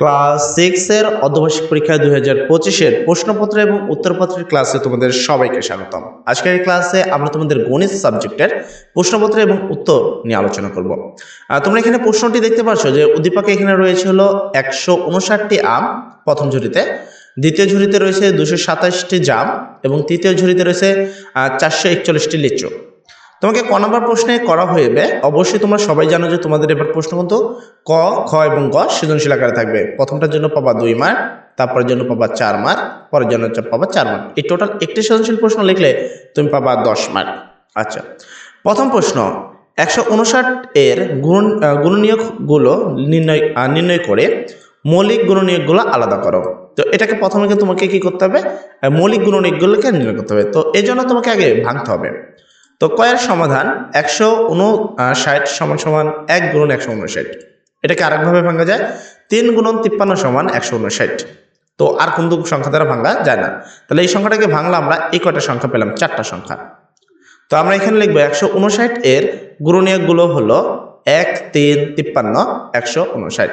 Class সিক্সের অর্ধবার্ষিক পরীক্ষা দুই হাজার পঁচিশের প্রশ্নপত্র এবং উত্তরপত্রের ক্লাসে তোমাদের সবাইকে স্বাগতম। আজকের ক্লাসে আমরা তোমাদের গণিত সাবজেক্টের প্রশ্নপত্র এবং উত্তর নিয়ে আলোচনা করব। তোমরা এখানে প্রশ্নটি দেখতে পাচ্ছ যে উদ্দীপকে এখানে রয়েছে হলো একশো উনষাটটি আম, প্রথম ঝুড়িতে। দ্বিতীয় ঝুড়িতে রয়েছে দুশো সাতাশটি জাম এবং তৃতীয় ঝুড়িতে রয়েছে চারশো একচল্লিশটি লিচু। তোমাকে ক নম্বর প্রশ্নে করা হইবে, অবশ্যই তোমরা সবাই জানো যে তোমাদের এবার প্রশ্ন কিন্তু ক, খ এবং গ সৃজনশীল আকারে থাকবে। প্রথমটার জন্য পাবা দুই মার্ক তারপরের জন্য পাবা চার মার্ক পরের জন্য পাবা চার মার্ক এই টোটাল একটি সৃজনশীল প্রশ্ন লিখলে তুমি পাবা দশ মার্ক আচ্ছা প্রথম প্রশ্ন, একশো উনষাট এর গুণ গুণনীয়কগুলো নির্ণয় নির্ণয় করে মৌলিক গুণনীয়কগুলো আলাদা করো। তো এটাকে প্রথমে তোমাকে কি করতে হবে? মৌলিক গুণনীয়কগুলোকে নির্ণয় করতে হবে। তো এই জন্য তোমাকে আগে ভাঙতে হবে। তো কয়ের সমাধান একশো উনষাট সমান সমান এক গুণন একশো উনষাট এটাকে আরেকভাবে ভাঙা যায়, তিন গুণন তিপ্পান্ন সমান একশো উনষাট তো আর কোন সংখ্যা দ্বারা ভাঙা যায় না। তাহলে এই সংখ্যাটাকে ভাঙলে আমরা এই কয়টা সংখ্যা পেলাম? চারটা সংখ্যা। তো আমরা এখানে লিখব একশো উনষাট এর গুণনীয়কগুলো হলো এক, তিন, তিপ্পান্ন, একশো উনষাট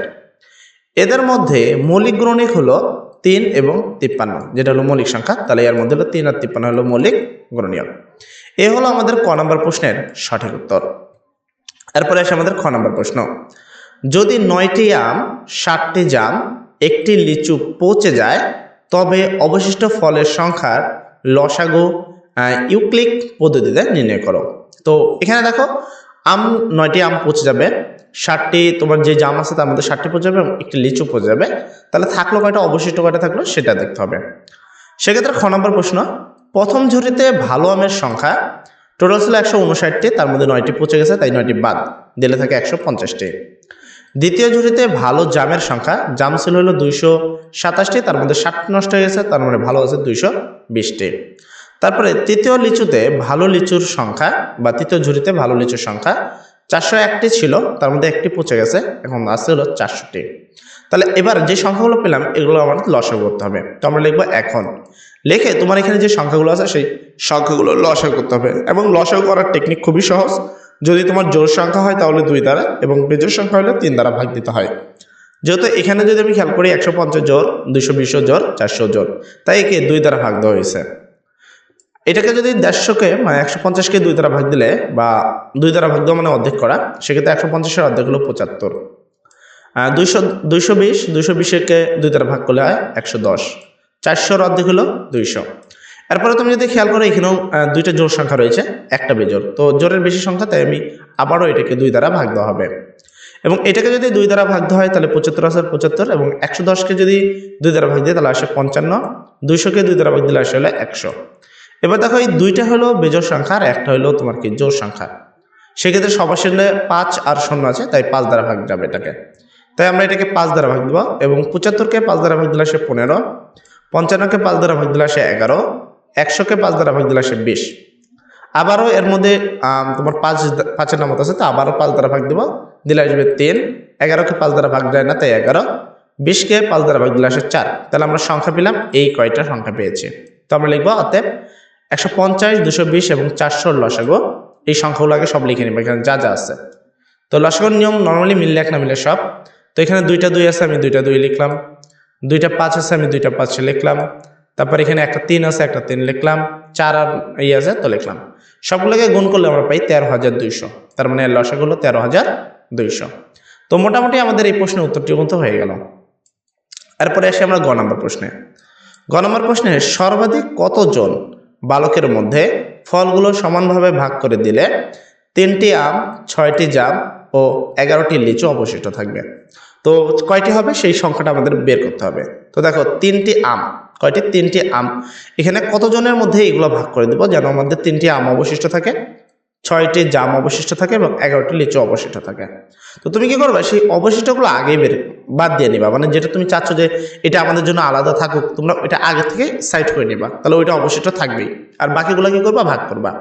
এদের মধ্যে মৌলিক গুণনীয়ক হলো তিন এবং তিপ্পান্ন, যেটা হলো মৌলিক সংখ্যা, তাহলে এর মধ্যে হলো তিন আর তিপ্পান্ন হলো মৌলিক গুণনীয়ক। এ হলো আমাদের ক নম্বর প্রশ্নের সঠিক উত্তর। এরপরে আসে আমাদের খ নম্বর প্রশ্ন। যদি নয়টি আম ষাটটি জাম, একটি লিচু পচে যায়, তবে অবশিষ্ট ফলের সংখ্যার লসাগু ইউক্লিক পদ্ধতিতে নির্ণয় করো। তো এখানে দেখো, আম, নয়টি আম পচে যাবে ষাটটি তোমার যে জাম আছে তার মধ্যে ষাটটি পচে যাবে এবং একটি লিচু পচে যাবে। তাহলে থাকল কয়টা? অবশিষ্ট কয়টা থাকল? সেটা দেখতে হবে। সেক্ষেত্রে খ নম্বর প্রশ্ন, প্রথম ঝুড়িতে ভালো আমের সংখ্যা টোটাল ছিল একশো উনষাটটি, তার মধ্যে নয়টি পচে গেছে, তাই নয়টি বাদ দিলে থাকে একশো পঞ্চাশটি। দ্বিতীয় ঝুড়িতে ভালো জামের সংখ্যা, জাম ছিল হলো দুইশো সাতাশটি, তার মধ্যে ষাটটি নষ্ট হয়ে গেছে, তার মানে ভালো আছে দুইশো বিশটি। তারপরে তৃতীয় লিচুতে ভালো লিচুর সংখ্যা বা তৃতীয় ঝুড়িতে ভালো লিচুর সংখ্যা চারশো একটি ছিল, তার মধ্যে একটি পচে গেছে, এখন আছে হলো চারশোটি। তাহলে এবার যে সংখ্যাগুলো পেলাম, এগুলো আমাদের লসাগু করতে হবে। তো আমরা লিখব এখন। লেখে তোমার এখানে যে সংখ্যাগুলো আছে, সেই সংখ্যাগুলো লসাগু করতে হবে। এবং লসাগু করার টেকনিক খুবই সহজ। যদি তোমার জোর সংখ্যা হয়, তাহলে দুই দ্বারা এবং বেজোর সংখ্যা হলে তিন দ্বারা ভাগ দিতে হয়। যেহেতু এখানে যদি আমি খেয়াল করি, একশো পঞ্চাশ জোর দুইশো বিশো জোর চারশো জোর তাই একে দুই দ্বারা ভাগ দেওয়া হয়েছে। এটাকে যদি দেড়শোকে মানে একশো পঞ্চাশকে দুই দ্বারা ভাগ দিলে বা দুই দ্বারা ভাগ দেওয়া মানে অর্ধেক করা, সেক্ষেত্রে একশো পঞ্চাশের অর্ধেক হলো পঁচাত্তর। দুইশো দুইশো বিশ, দুইশো বিশকে দুই দ্বারা ভাগ করলে হয় একশো দশ। চারশোর অর্ধেক হলো দুইশো। এরপরে তুমি যদি খেয়াল করো, এখানেও দুইটা জোর সংখ্যা রয়েছে, একটা বেজোর তো জোরের বেশি সংখ্যা, তাই আমি আবারও এটাকে দুই দ্বারা ভাগ দেওয়া হবে। এবং এটাকে যদি দুই দ্বারা ভাগ দেওয়া হয়, তাহলে পঁচাত্তর আসে পঁচাত্তর, এবং একশো দশকে যদি দুই দ্বারা ভাগ দিই তাহলে আসে পঞ্চান্ন। দুইশোকে দুই দ্বারা ভাগ দিলে আসে হলো একশো। এবার দেখো এই দুইটা হলো বেজোর সংখ্যা আর একটা হলো তোমার কি জোর সংখ্যা। সেক্ষেত্রে সবার সাথে পাঁচ আর শূন্য আছে, তাই পাঁচ দ্বারা ভাগ যাবে এটাকে। তাই আমরা এটাকে পাঁচ দ্বারা ভাগ দেবো এবং পঁচাত্তরকে পাঁচ দ্বারা ভাগ দিলে আসে পনেরো, পঞ্চান্নকে পাঁচ দ্বারা ভাগ দিলে আসে এগারো, একশোকে পাঁচ দ্বারা ভাগ দিলে আসে বিশ। আবারও এর মধ্যে তোমার পাঁচ পাঁচের নামত আছে, তো আবারও পাঁচ দ্বারা ভাগ দেবো, দিলে আসবে তিন, এগারোকে পাঁচ দ্বারা ভাগ যায় না, তাই এগারো, বিশকে পাঁচ দ্বারা ভাগ দিলে আসে চার। তাহলে আমরা সংখ্যা পেলাম, এই কয়টা সংখ্যা পেয়েছি। তো আমরা লিখব অতএব একশো পঞ্চাশ, দুশো বিশ এবং চারশোর লসাগু। এই সংখ্যাগুলো আগে সব লিখে নিবো, এখানে যা যা আছে। তো লসাগুর নিয়ম নর্মালি মিললে এক না মিলে সব। তো এখানে দুইটা দুই আছে, আমি দুইটা দুই লিখলাম। দুইটা পাঁচ আছে, আমি দুইটা পাঁচ লিখলাম। তারপর এখানে একটা তিন আছে, একটা তিন লিখলাম। চার আর এই আছে, তো লিখলাম। সবগুলোকে গুণ করলে আমরা পাই তেরো হাজার দুইশো। তার মানে লসাগুলো তেরো হাজার দুইশো। তো মোটামুটি আমাদের এই প্রশ্নের উত্তরটি কিন্তু হয়ে গেল। এরপরে আসি আমরা গ নম্বর প্রশ্নে। গ নম্বর প্রশ্নে সর্বাধিক কতজন বালকের মধ্যে ফলগুলো সমানভাবে ভাগ করে দিলে তিনটি আম, ছয়টি জাম ও এগারোটি লিচু অবশিষ্ট থাকবে। তো কয়টি হবে? সেই সংখ্যাটা আমাদের বের করতে হবে। তো দেখো, তিনটি আম, কয়টি? তিনটি আম। এখানে কতজনের মধ্যে এগুলো ভাগ করে দেবো? যেন আমাদের তিনটি আম অবশিষ্ট থাকে। ছয়টি জাম অবশিষ্ট থাকে এবং এগারোটি লিচু অবশিষ্ট থাকে। তো তুমি কি করবে? সেই অবশিষ্টগুলো আগে বের বাদ দিয়ে নিবা। মানে যেটা তুমি চাচ্ছ যে এটা আমাদের জন্য আলাদা থাকুক, তোমরা এটা আগে থেকে সাইড করে নিবা। তাহলে ওইটা অবশিষ্ট থাকবেই। আর বাকিগুলো কি করবা? ভাগ করবা।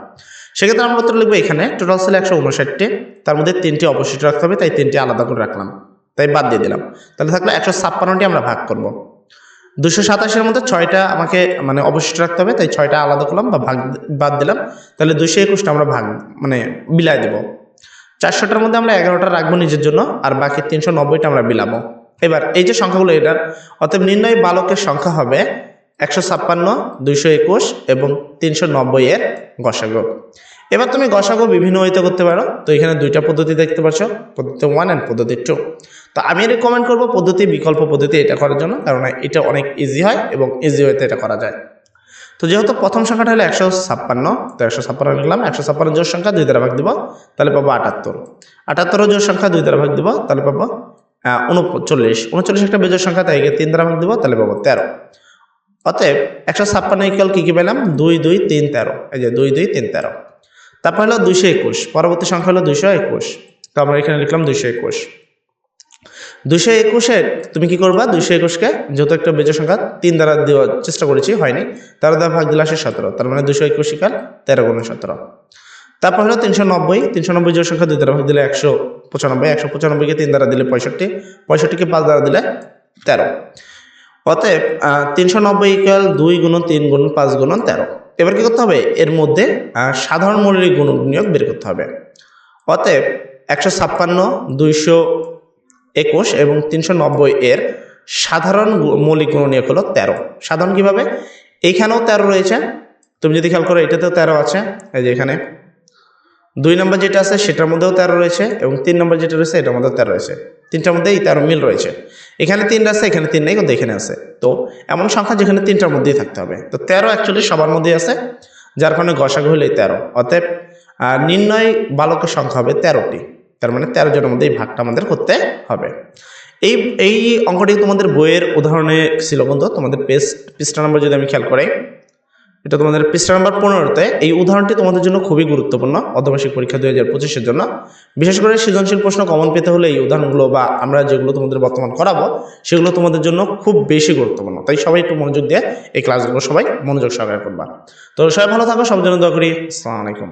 সেক্ষেত্রে আমরা উত্তর লিখব এখানে টোটাল ছিল একশো উনষাটটি, তার মধ্যে তিনটি অবশিষ্ট রাখতে হবে, তাই তিনটি আলাদা করে রাখলাম। তাই বাদ দিয়ে দিলাম। তাহলে থাকলে একশো ছাপ্পান্নটি আমরা ভাগ করব। দুশো সাতাশের মধ্যে ছয়টা আমাকে মানে অবশিষ্ট রাখতে হবে, তাই ছয়টা আলাদা করলাম বা ভাগ, বাদ দিলাম। তাহলে দুশো একুশটা আমরা ভাগ মানে বিলাই দেবো। চারশোটার মধ্যে আমরা এগারোটা রাখব নিজের জন্য, আর বাকি তিনশো নব্বইটা আমরা বিলাবো। এবার এই যে সংখ্যাগুলো, এটার অতএব নির্ণয় বালকের সংখ্যা হবে একশো ছাপ্পান্ন, দুইশো একুশ এবং তিনশো নব্বই এর গসাগো। এবার তুমি গসাগো বিভিন্ন ওয়েতে করতে পারো। তো এখানে দুইটা পদ্ধতি দেখতে পাচ্ছ, পদ্ধতি ওয়ান অ্যান্ড পদ্ধতি টু তো আমি রেকমেন্ড করব পদ্ধতি, বিকল্প পদ্ধতি এটা করার জন্য, কারণ এটা অনেক ইজি হয় এবং ইজি ওয়েতে এটা করা যায়। তো যেহেতু প্রথম সংখ্যাটা হলো একশো ছাপ্পান্ন, তো একশো ছাপ্পান্ন লিখলাম, একশো ছাপ্পান্ন জোর সংখ্যা দুই দ্বারা ভাগ দিব, তাহলে পাবো আটাত্তর। আটাত্তর জোর সংখ্যা দুই দ্বারা ভাগ দিব, তাহলে পাবো উনচল্লিশ উনচল্লিশ একটা বেজোর সংখ্যা, তাই তিন দ্বারা ভাগ দিব, তাহলে পাবো তেরো। অতএব একশো ছাপ্পান্ন ইকুয়াল কী কী পেলাম? দুই দুই, তিন, তেরো। এই যে দুই দুই, তিন, তেরো। তারপর হলো দুইশো একুশ। পরবর্তী সংখ্যা হলো দুইশো একুশ। তো আমরা এখানে লিখলাম দুইশো একুশ। দুইশো একুশে তুমি কি করবা? দুইশো একুশকে যেহেতু একটা বেজোর সংখ্যা তিন দ্বারা দেওয়ার চেষ্টা করেছি, হয়নি। তার দ্বারা ভাগ দিলে আসে সতেরো, তার মানে দুশো একুশ ইকাল তেরো গুণ সতেরো। তারপর হলো তিনশো নব্বই তিনশো নব্বই জোর সংখ্যা দুই দ্বারা ভাগ দিলে একশো পঁচানব্বই, একশো পঁচানব্বইকে তিন দ্বারা দিলে পঁয়ষট্টি, পঁয়ষট্টিকে পাঁচ দ্বারা দিলে তেরো। অতএব তিনশো নব্বই ইকুয়াল দুই গুণন তিন গুণন পাঁচ গুণন তেরো। এবার কি করতে হবে? এর মধ্যে সাধারণ মৌলিক গুণ নিয়োগ বের করতে হবে। অতএব, একশো ছাপ্পান্ন, দুইশো একুশ এবং তিনশো নব্বই এর সাধারণ মৌলিক গুণনীয়ক হলো তেরো। সাধারণ কীভাবে? এইখানেও তেরো রয়েছে। তুমি যদি খেয়াল করো, এটাতেও তেরো আছে। এই যে এখানে। দুই নম্বর যেটা আছে, সেটার মধ্যেও তেরো রয়েছে এবং তিন নম্বর যেটা রয়েছে, এটার মধ্যেও তেরো রয়েছে। তিনটার মধ্যে এই তেরো মিল রয়েছে। এখানে তিন আছে, এখানে তিন নেই, কিন্তু এখানে আছে। তো এমন সংখ্যা যেখানে তিনটার মধ্যেই থাকতে হবে। তো তেরো অ্যাকচুয়ালি সবার মধ্যেই আছে, যার কারণে গসাগু হলেই তেরো। অতএব নির্ণয় বালকের সংখ্যা হবে তেরোটি। তার মানে তেরো জনের মধ্যে এই ভাগটা আমাদের করতে হবে। এই এই অঙ্কটি তোমাদের বইয়ের উদাহরণে ছিল বন্ধু, তোমাদের পেজ, পৃষ্ঠা নম্বর যদি আমি খেয়াল করি, এটা তোমাদের পৃষ্ঠা নম্বর পনেরোতে, এই উদাহরণটি তোমাদের জন্য খুবই গুরুত্বপূর্ণ অর্ধবার্ষিক পরীক্ষা দুই হাজার পঁচিশের জন্য। বিশেষ করে সৃজনশীল প্রশ্ন কমন পেতে হলে এই উদাহরণগুলো বা আমরা যেগুলো তোমাদের বর্তমান করাবো, সেগুলো তোমাদের জন্য খুব বেশি গুরুত্বপূর্ণ। তাই সবাই একটু মনোযোগ দিয়ে এই ক্লাসগুলো সবাই মনোযোগ সহকারে করবা তো সবাই ভালো থাকো সব জন্য দোয়া করি। আসসালামু আলাইকুম।